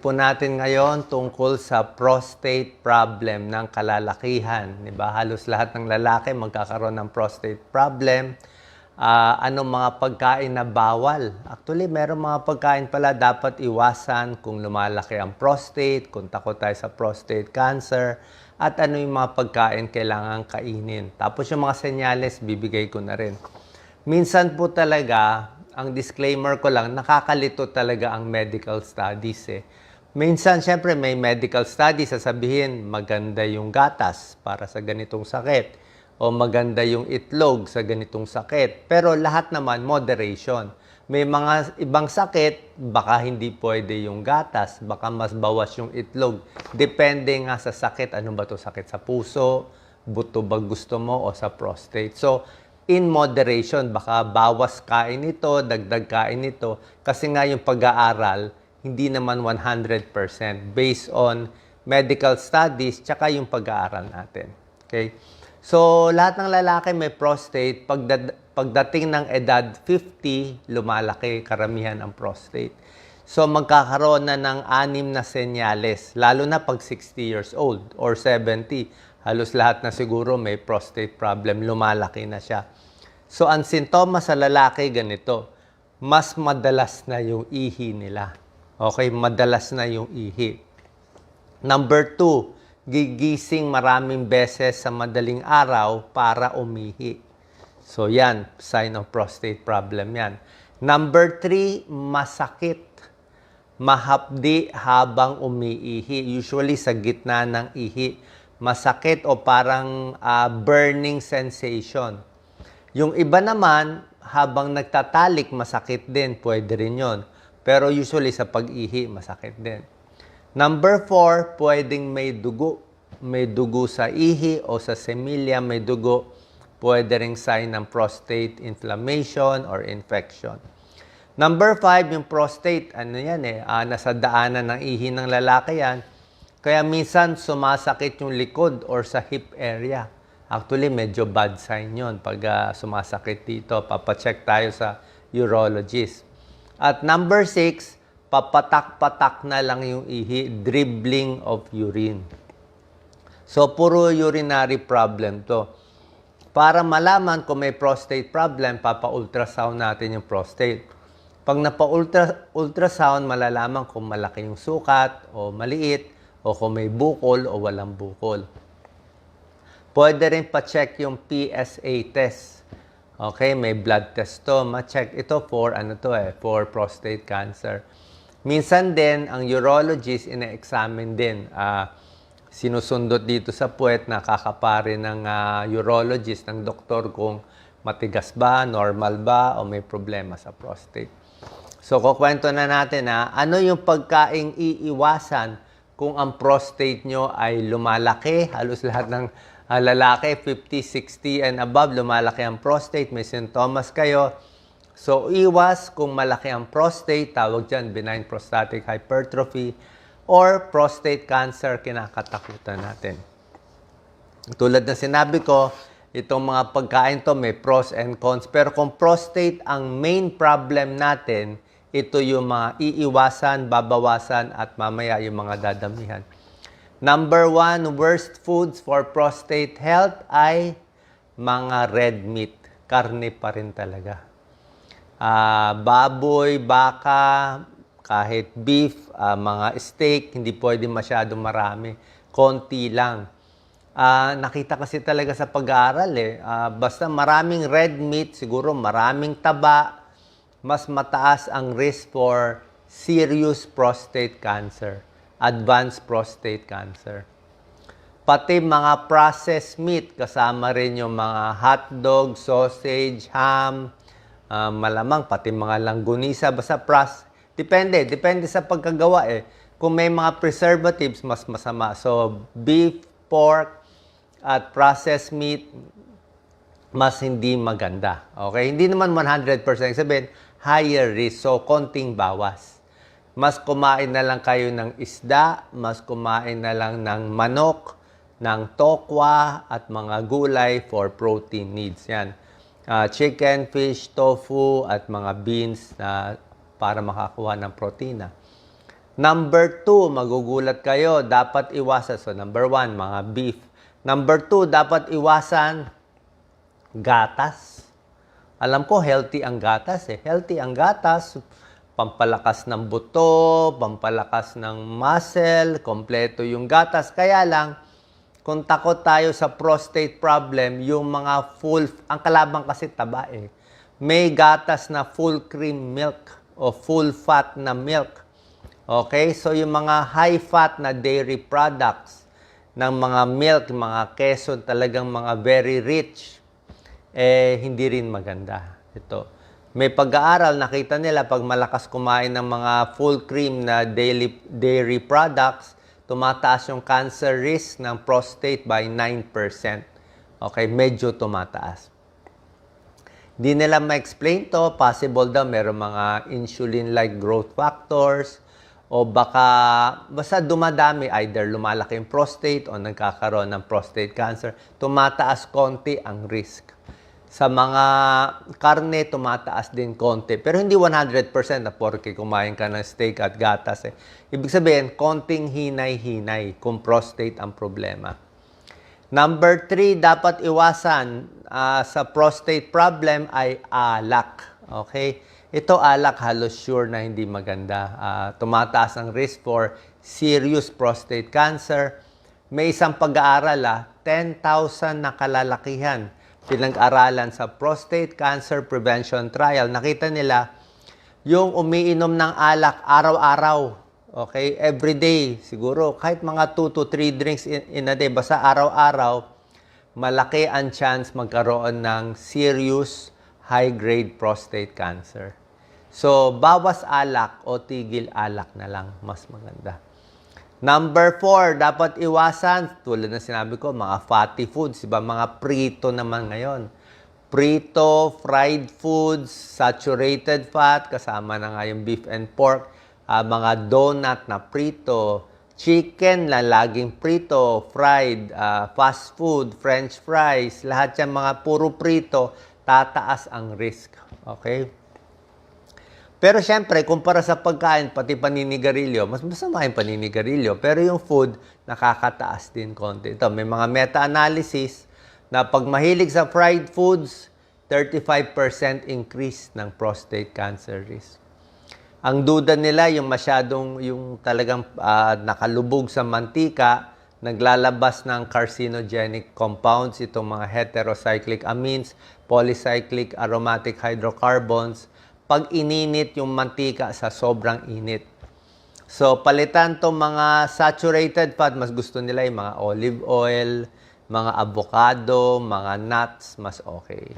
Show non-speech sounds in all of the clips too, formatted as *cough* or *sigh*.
po natin ngayon tungkol sa prostate problem ng kalalakihan. Di ba? Halos lahat ng lalaki magkakaroon ng prostate problem. Ah, ano mga pagkain na bawal? Actually, meron mga pagkain pala dapat iwasan kung lumalaki ang prostate, kung takot tayo sa prostate cancer, at ano yung mga pagkain kailangan kainin. Tapos yung mga senyales, bibigay ko na rin. Minsan po talaga, ang disclaimer ko lang, nakakalito talaga ang medical studies eh. Minsan, syempre, may medical studies, sasabihin, maganda yung gatas para sa ganitong sakit. O maganda yung itlog sa ganitong sakit. Pero lahat naman, moderation. May mga ibang sakit, baka hindi pwede yung gatas, baka mas bawas yung itlog. Depende nga sa sakit. Ano ba to sakit sa puso, buto ba gusto mo o sa prostate. So, in moderation, baka bawas kain ito, dagdag kain ito. Kasi nga yung pag-aaral, hindi naman 100% based on medical studies tsaka yung pag-aaral natin. Okay? So, lahat ng lalaki may prostate, pagdad- pagdating ng edad 50, lumalaki karamihan ang prostate. So, magkakaroon na ng anim na senyales, lalo na pag 60 years old or 70. Halos lahat na siguro may prostate problem, lumalaki na siya. So, ang sintomas sa lalaki ganito, mas madalas na yung ihi nila. Okay, madalas na yung ihi. Number two, gigising maraming beses sa madaling araw para umihi. So yan, sign of prostate problem yan. Number three, masakit. Mahapdi habang umiihi. Usually sa gitna ng ihi. Masakit o parang ah, burning sensation. Yung iba naman, habang nagtatalik, masakit din. Pwede rin yon. Pero usually sa pag-ihi, masakit din. Number four, pwedeng may dugo. May dugo sa ihi o sa semilya may dugo. Pwede ring sign ng prostate inflammation or infection. Number five, yung prostate. Ano yan eh, ah, nasa daanan ng ihi ng lalaki yan. Kaya minsan sumasakit yung likod or sa hip area. Actually, medyo bad sign yon pag ah, sumasakit dito. Papacheck tayo sa urologist. At number six, papatak-patak na lang yung ihi, dribbling of urine. So, puro urinary problem to. Para malaman kung may prostate problem, papa-ultrasound natin yung prostate. Pag napa-ultrasound, malalaman kung malaki yung sukat o maliit o kung may bukol o walang bukol. Pwede rin pa-check yung PSA test. Okay, may blood test to. Ma-check ito for ano to eh, for prostate cancer. Minsan din, ang urologist ina-examine din. ah, sinusundot dito sa puwet, nakakapare ng ah, urologist, ng doktor kung matigas ba, normal ba, o may problema sa prostate. So, kukwento na natin na ano yung pagkaing iiwasan kung ang prostate nyo ay lumalaki. Halos lahat ng ah, lalaki, 50, 60 and above, lumalaki ang prostate. May sintomas kayo. So, iwas kung malaki ang prostate, tawag dyan benign prostatic hypertrophy, or prostate cancer, kinakatakutan natin. Tulad ng sinabi ko, itong mga pagkain to may pros and cons. Pero kung prostate ang main problem natin, ito yung mga iiwasan, babawasan, at mamaya yung mga dadamihan. Number one, worst foods for prostate health ay mga red meat. Karne pa rin talaga. Ah, baboy, baka, kahit beef, ah, mga steak, hindi pwede masyado marami. Konti lang. Ah, nakita kasi talaga sa pag-aaral eh. Ah, basta maraming red meat, siguro maraming taba, mas mataas ang risk for serious prostate cancer, advanced prostate cancer. Pati mga processed meat, kasama rin yung mga hotdog, sausage, ham, ah, malamang pati mga langgunisa, basta pras. Depende, depende sa pagkagawa eh. Kung may mga preservatives, mas masama. So, beef, pork, at processed meat, mas hindi maganda. Okay? Hindi naman 100% sabihin, higher risk. So, konting bawas. Mas kumain na lang kayo ng isda, mas kumain na lang ng manok, ng tokwa, at mga gulay for protein needs. Yan. Ah, chicken, fish, tofu, at mga beans na para makakuha ng protina. Number two, magugulat kayo, dapat iwasan. So, number one, mga beef. Number two, dapat iwasan gatas. Alam ko, healthy ang gatas eh. Healthy ang gatas, pampalakas ng buto, pampalakas ng muscle, kompleto yung gatas. Kaya lang, kung takot tayo sa prostate problem, yung mga full, ang kalaban kasi taba eh. May gatas na full cream milk o full fat na milk. Okay? So yung mga high fat na dairy products ng mga milk, mga keso, talagang mga very rich, eh hindi rin maganda. Ito. May pag-aaral, nakita nila pag malakas kumain ng mga full cream na daily, dairy products, tumataas yung cancer risk ng prostate by 9%. Okay, medyo tumataas. Di nila ma-explain to, possible daw meron mga insulin-like growth factors o baka basta dumadami either lumalaki yung prostate o nagkakaroon ng prostate cancer, tumataas konti ang risk. Sa mga karne, tumataas din konti. Pero hindi 100% na porke kumain ka ng steak at gatas. Eh. Ibig sabihin, konting hinay-hinay kung prostate ang problema. Number three, dapat iwasan ah, sa prostate problem ay alak. Okay? Ito alak halos sure na hindi maganda. Ah, tumataas ang risk for serious prostate cancer. May isang pag-aaral, ah, 10,000 na kalalakihan pinag-aralan sa prostate cancer prevention trial. Nakita nila yung umiinom ng alak araw-araw. Okay? Every day, siguro kahit mga 2 to 3 drinks in, in a day, basta araw-araw, malaki ang chance magkaroon ng serious high-grade prostate cancer. So, bawas alak o tigil alak na lang, mas maganda. Number four, dapat iwasan, tulad na sinabi ko, mga fatty foods, iba mga prito naman ngayon. Prito, fried foods, saturated fat, kasama na nga yung beef and pork, ah, mga donut na prito, chicken na laging prito, fried, ah, fast food, french fries, lahat yan mga puro prito, tataas ang risk. Okay? Pero syempre, kumpara sa pagkain, pati paninigarilyo, mas masama yung paninigarilyo. Pero yung food, nakakataas din konti. Ito, may mga meta-analysis na pag mahilig sa fried foods, 35% increase ng prostate cancer risk. Ang duda nila, yung masyadong, yung talagang ah, nakalubog sa mantika, naglalabas ng carcinogenic compounds, itong mga heterocyclic amines, polycyclic aromatic hydrocarbons, pag ininit yung mantika sa sobrang init. So, palitan to mga saturated fat, mas gusto nila yung mga olive oil, mga avocado, mga nuts, mas okay.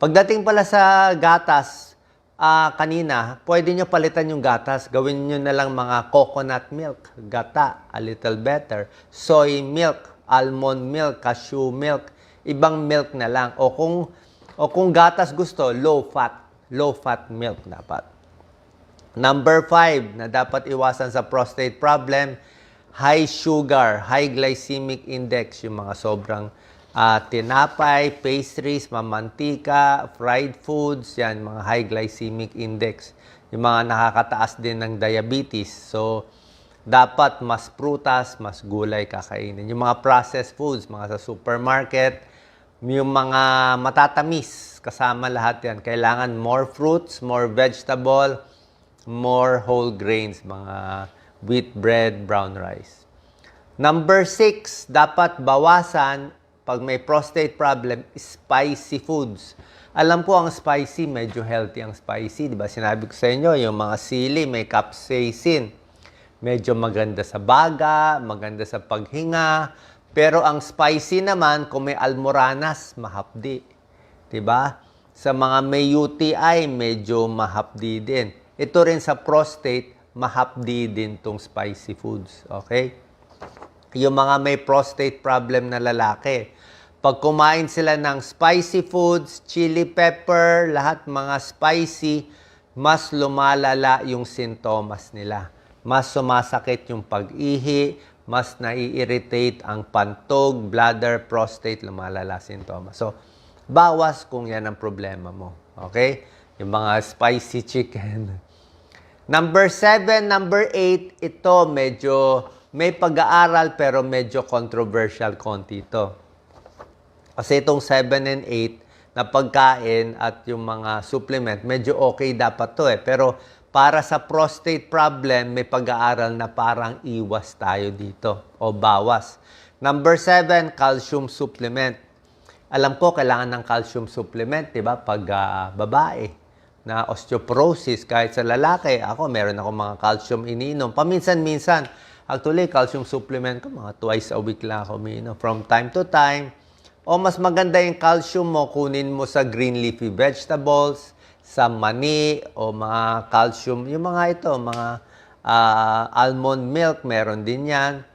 Pagdating pala sa gatas, ah kanina, pwede nyo palitan yung gatas. Gawin nyo na lang mga coconut milk, gata, a little better. Soy milk, almond milk, cashew milk, ibang milk na lang. O kung, o kung gatas gusto, low fat, low fat milk dapat. Number five na dapat iwasan sa prostate problem, high sugar, high glycemic index, yung mga sobrang ah, tinapay, pastries, mamantika, fried foods, yan, mga high glycemic index. Yung mga nakakataas din ng diabetes. So, dapat mas prutas, mas gulay kakainin. Yung mga processed foods, mga sa supermarket, yung mga matatamis, kasama lahat yan. Kailangan more fruits, more vegetable, more whole grains, mga wheat bread, brown rice. Number six, dapat bawasan pag may prostate problem, spicy foods. Alam ko ang spicy, medyo healthy ang spicy. Di ba? Sinabi ko sa inyo, yung mga sili, may capsaicin. Medyo maganda sa baga, maganda sa paghinga. Pero ang spicy naman, kung may almoranas, mahapdi. 'Di ba? Sa mga may UTI, medyo mahapdi din. Ito rin sa prostate, mahapdi din tong spicy foods. Okay? Yung mga may prostate problem na lalaki, pag kumain sila ng spicy foods, chili pepper, lahat mga spicy, mas lumalala yung sintomas nila. Mas sumasakit yung pag-ihi, mas nai-irritate ang pantog, bladder, prostate, lumalala sintomas. So, bawas kung yan ang problema mo. Okay? Yung mga spicy chicken. *laughs* Number 7, number 8, ito medyo may pag-aaral pero medyo controversial konti ito. Kasi itong 7 and 8 na pagkain at yung mga supplement, medyo okay dapat to eh. Pero para sa prostate problem, may pag-aaral na parang iwas tayo dito o bawas. Number 7, calcium supplement. Alam ko, kailangan ng calcium supplement, di ba? Pag ah, babae na osteoporosis, kahit sa lalaki, ako, meron ako mga calcium iniinom. Paminsan-minsan, actually, calcium supplement ko, mga twice a week lang ako umiinom. From time to time, o mas maganda yung calcium mo, kunin mo sa green leafy vegetables, sa mani, o mga calcium, yung mga ito, mga ah, almond milk, meron din yan.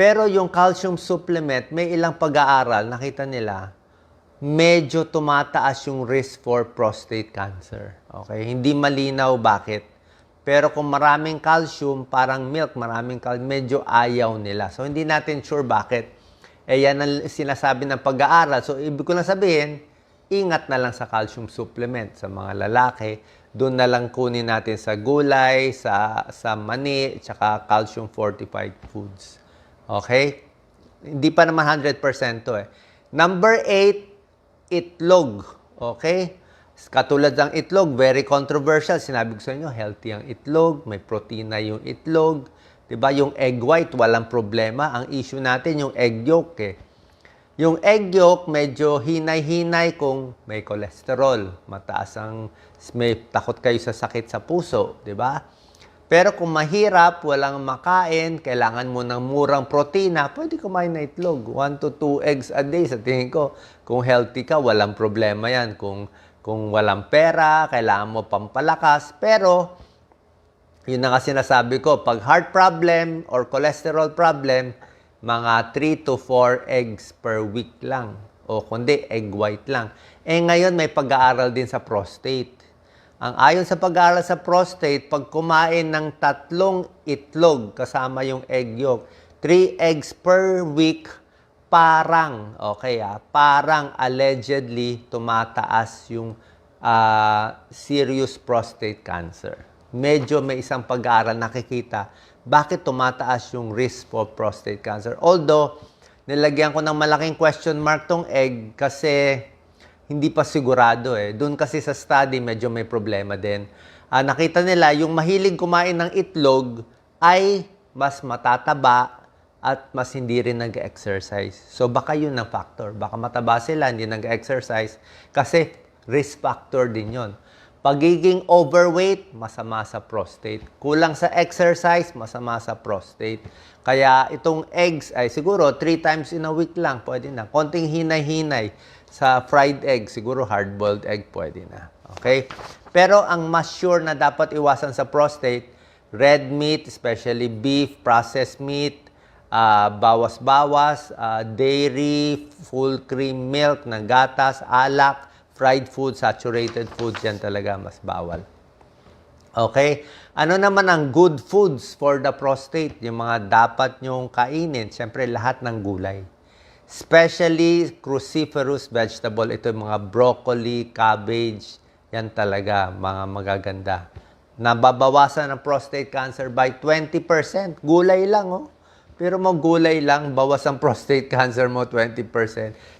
Pero yung calcium supplement, may ilang pag-aaral, nakita nila, medyo tumataas yung risk for prostate cancer. Okay? Hindi malinaw bakit. Pero kung maraming calcium, parang milk, maraming calcium, medyo ayaw nila. So, hindi natin sure bakit. Eh, yan ang sinasabi ng pag-aaral. So, ibig ko lang sabihin, ingat na lang sa calcium supplement sa mga lalaki. Doon na lang kunin natin sa gulay, sa, sa mani, tsaka calcium fortified foods. Okay? Hindi pa naman 100% to eh. Number 8, itlog. Okay? Katulad ng itlog, very controversial. Sinabi ko sa inyo, healthy ang itlog, may protina yung itlog. 'Di ba Yung egg white, walang problema. Ang issue natin, yung egg yolk eh. Yung egg yolk, medyo hinay-hinay kung may cholesterol. Mataas ang, may takot kayo sa sakit sa puso, 'di ba? Pero kung mahirap, walang makain, kailangan mo ng murang protina, pwede kumain na itlog. 1 to 2 eggs a day. Sa tingin ko, kung healthy ka, walang problema yan. Kung, kung walang pera, kailangan mo pampalakas. Pero, yun na nga sinasabi ko, pag heart problem or cholesterol problem, mga 3 to 4 eggs per week lang. O kundi, egg white lang. Eh ngayon, may pag-aaral din sa prostate. Ang ayon sa pag-aaral sa prostate, pag kumain ng tatlong itlog kasama yung egg yolk, 3 eggs per week, parang, okay ah, parang allegedly tumataas yung ah, serious prostate cancer. Medyo may isang pag-aaral nakikita bakit tumataas yung risk for prostate cancer. Although, nilagyan ko ng malaking question mark tong egg kasi hindi pa sigurado eh. Doon kasi sa study, medyo may problema din. Ah, nakita nila, yung mahilig kumain ng itlog ay mas matataba at mas hindi rin nag-exercise. So baka yun ang factor. Baka mataba sila, hindi nag-exercise. Kasi risk factor din yon. Pagiging overweight, masama sa prostate. Kulang sa exercise, masama sa prostate. Kaya itong eggs ay siguro 3 times in a week lang, pwede na. Konting hinay-hinay sa fried egg, siguro hard-boiled egg pwede na. Okay? Pero ang mas sure na dapat iwasan sa prostate, red meat, especially beef, processed meat, ah, bawas-bawas, ah, dairy, full cream milk na gatas, alak, fried food, saturated foods, yan talaga mas bawal. Okay? Ano naman ang good foods for the prostate? Yung mga dapat nyong kainin. Siyempre, lahat ng gulay. Especially cruciferous vegetable. Ito yung mga broccoli, cabbage. Yan talaga, mga magaganda. Nababawasan ang prostate cancer by 20%. Gulay lang, oh. Pero maggulay lang, bawas ang prostate cancer mo 20%.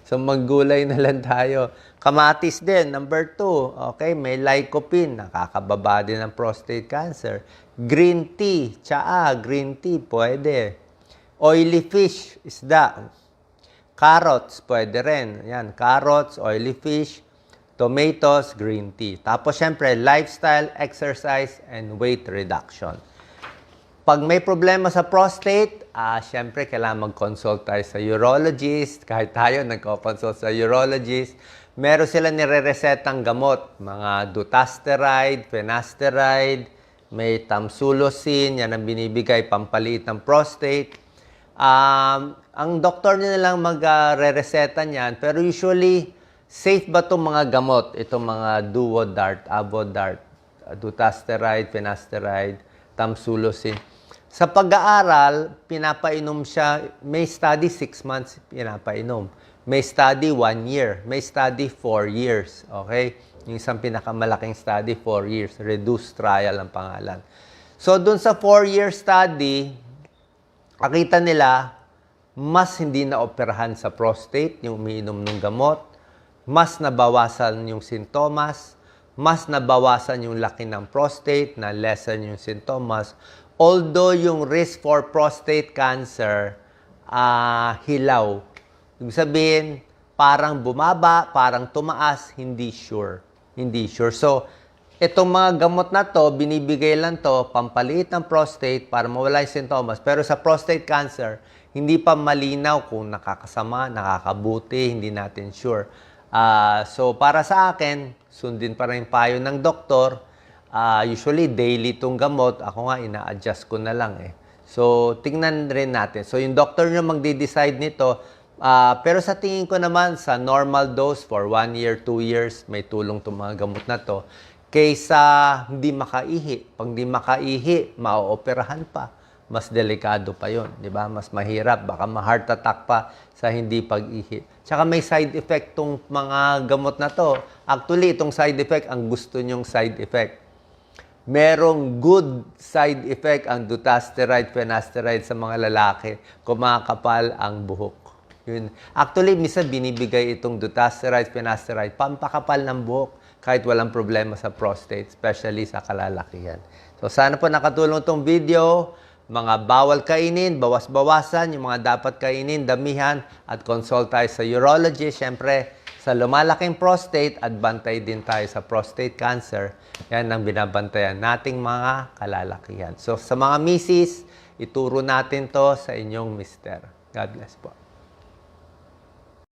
So maggulay na lang tayo. Kamatis din, number two. Okay, may lycopene, nakakababa din ng prostate cancer. Green tea, tsaa, green tea, pwede. Oily fish, isda. Carrots, pwede rin. Yan, carrots, oily fish, tomatoes, green tea. Tapos, syempre, lifestyle, exercise, and weight reduction. Pag may problema sa prostate, ah, syempre, kailangan mag-consult tayo sa urologist. Kahit tayo, nagko-consult sa urologist. Meron sila nire-resetang gamot. Mga dutasteride, finasteride, may tamsulosin, yan ang binibigay pampaliit ng prostate. Um, ang doktor nila lang mag-re-reseta niyan, pero usually, safe ba itong mga gamot? Itong mga Duodart, Avodart, dutasteride, finasteride, tamsulosin. Sa pag-aaral, pinapainom siya, may study 6 months pinapainom. May study one year. May study four years. Okay? Yung isang pinakamalaking study, four years. Reduced trial ang pangalan. So, dun sa four-year study, nakita nila, mas hindi na operahan sa prostate, yung umiinom ng gamot, mas nabawasan yung sintomas, mas nabawasan yung laki ng prostate, na lessen yung sintomas. Although yung risk for prostate cancer, ah hilaw. Ibig sabihin, parang bumaba, parang tumaas, hindi sure. Hindi sure. So, itong mga gamot na to, binibigay lang to, pampaliit ng prostate para mawala yung sintomas. Pero sa prostate cancer, hindi pa malinaw kung nakakasama, nakakabuti, hindi natin sure. Ah, so, para sa akin, sundin pa rin payo ng doktor. Ah, usually, daily itong gamot. Ako nga, ina-adjust ko na lang eh. So, tingnan rin natin. So, yung doctor nyo magde-decide nito. Ah, pero sa tingin ko naman, sa normal dose for one year, two years, may tulong itong mga gamot na to. Kaysa hindi makaihi. Pag hindi makaihi, maooperahan pa. Mas delikado pa yon, di ba? Mas mahirap. Baka ma-heart attack pa sa hindi pag-ihi. Tsaka may side effect tong mga gamot na to. Actually, itong side effect, ang gusto nyong side effect merong good side effect ang dutasteride, finasteride sa mga lalaki, kumakapal ang buhok. Yun. Actually, misa binibigay itong dutasteride, finasteride, pampakapal ng buhok kahit walang problema sa prostate, especially sa kalalakihan. So, sana po nakatulong itong video. Mga bawal kainin, bawas-bawasan, yung mga dapat kainin, damihan, at consult tayo sa urologist. Siyempre, sa lumalaking prostate at bantay din tayo sa prostate cancer. Yan ang binabantayan nating mga kalalakihan. So sa mga misis, ituro natin to sa inyong mister. God bless po.